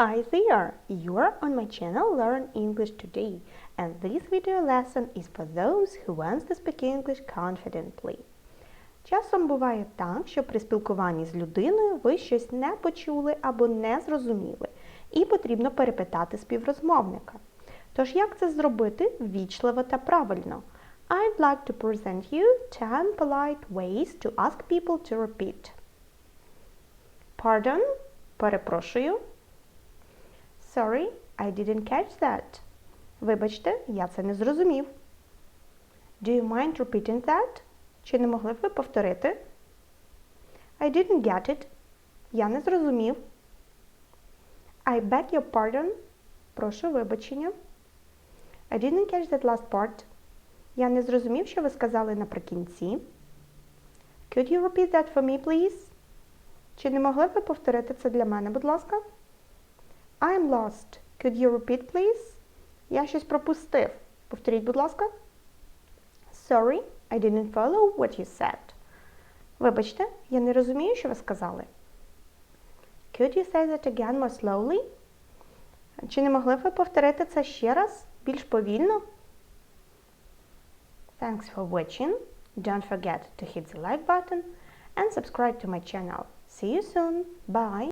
Hi there! You are on my channel Learn English Today and this video lesson is for those who wants to speak English confidently. Часом буває так, що при спілкуванні з людиною ви щось не почули або не зрозуміли, і потрібно перепитати співрозмовника. Тож як це зробити ввічливо та правильно? I'd like to present you 10 polite ways to ask people to repeat. Pardon? Перепрошую. Sorry, I didn't catch that. Вибачте, я це не зрозумів. Do you mind repeating that? Чи не могли б ви повторити? I didn't get it. Я не зрозумів. I beg your pardon. Прошу вибачення. I didn't catch that last part. Я не зрозумів, що ви сказали наприкінці. Could you repeat that for me, please? Чи не могли б ви повторити це для мене, будь ласка? I'm lost. Could you repeat, please? Я щось пропустив. Повторіть, будь ласка. Sorry, I didn't follow what you said. Вибачте, я не розумію, що ви сказали. Could you say that again more slowly? Чи не могли б ви повторити це ще раз, більш повільно? Thanks for watching. Don't forget to hit the like button and subscribe to my channel. See you soon. Bye.